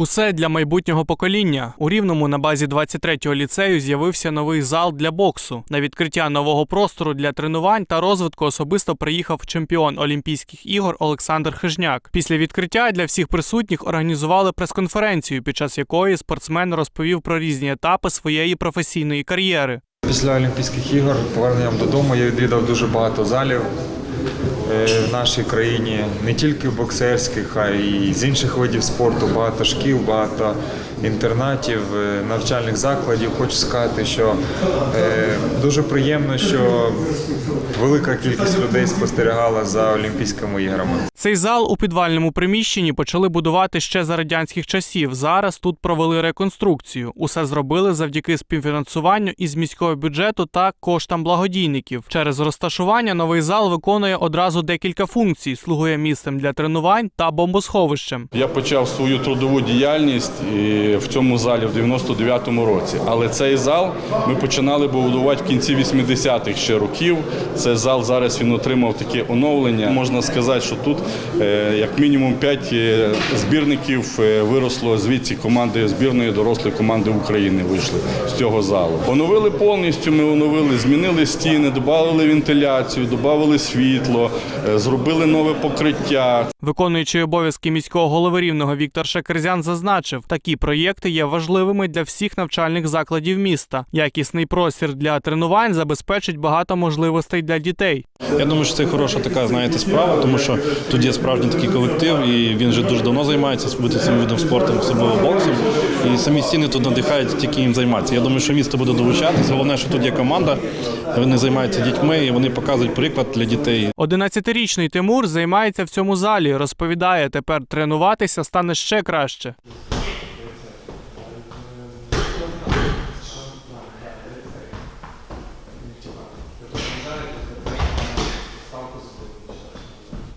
Усе для майбутнього покоління. У Рівному на базі 23-го ліцею з'явився новий зал для боксу. На відкриття нового простору для тренувань та розвитку особисто приїхав чемпіон Олімпійських ігор Олександр Хижняк. Після відкриття для всіх присутніх організували прес-конференцію, під час якої спортсмен розповів про різні етапи своєї професійної кар'єри. Після Олімпійських ігор поверненням додому я відвідав дуже багато залів в нашій країні, не тільки боксерських, а й з інших видів спорту, багато шкіл, багато інтернатів, е, навчальних закладів. Хочу сказати, що е, дуже приємно, що велика кількість людей спостерігала за Олімпійськими іграми. Цей зал у підвальному приміщенні почали будувати ще за радянських часів. Зараз тут провели реконструкцію. Усе зробили завдяки співфінансуванню із міського бюджету та коштам благодійників. Через розташування новий зал виконує одразу декілька функцій: слугує місцем для тренувань та бомбосховищем. Я почав свою трудову діяльність в цьому залі в 99-му році. Але цей зал ми починали будувати в кінці 80-х ще років. Цей зал зараз він отримав таке оновлення. Можна сказати, що тут е, як мінімум 5 збірників е, виросло звідси команди збірної дорослої команди України вийшли з цього залу. Оновили повністю. Ми оновили, змінили стіни, додали вентиляцію, додали світло, е, зробили нове покриття. Виконуючий обов'язки міського голови рівного Віктор Шакерзян зазначив, такі проєкти є важливими для всіх навчальних закладів міста. Якісний простір для тренувань забезпечить багато можливостей для дітей. Я думаю, що це хороша така, знаєте, справа, тому що тут є справжній такий колектив, і він вже дуже давно займається бути цим видом спорту, особливо боксом. І самі стіни тут надихають тільки їм займатися. Я думаю, що місто буде долучатися. Головне, що тут є команда, вони займаються дітьми і вони показують приклад для дітей. 11-річний Тимур займається в цьому залі. Розповідає, тепер тренуватися стане ще краще.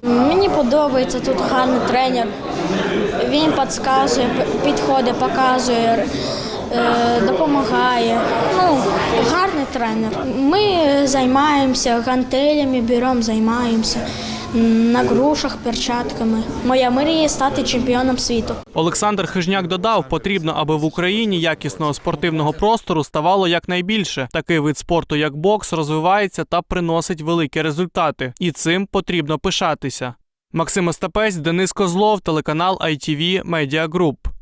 Мені подобається тут гарний тренер. Він підказує, підходить, показує, е, допомагає. Ну, гарний тренер. Ми займаємося гантелями, беремо, займаємося на грушах, перчатками. Моя мрія стати чемпіоном світу. Олександр Хижняк додав, потрібно, аби в Україні якісного спортивного простору ставало якнайбільше. Такий вид спорту, як бокс, розвивається та приносить великі результати. І цим потрібно пишатися. Максим Остапець, Денис Козлов, телеканал ITV Media Group.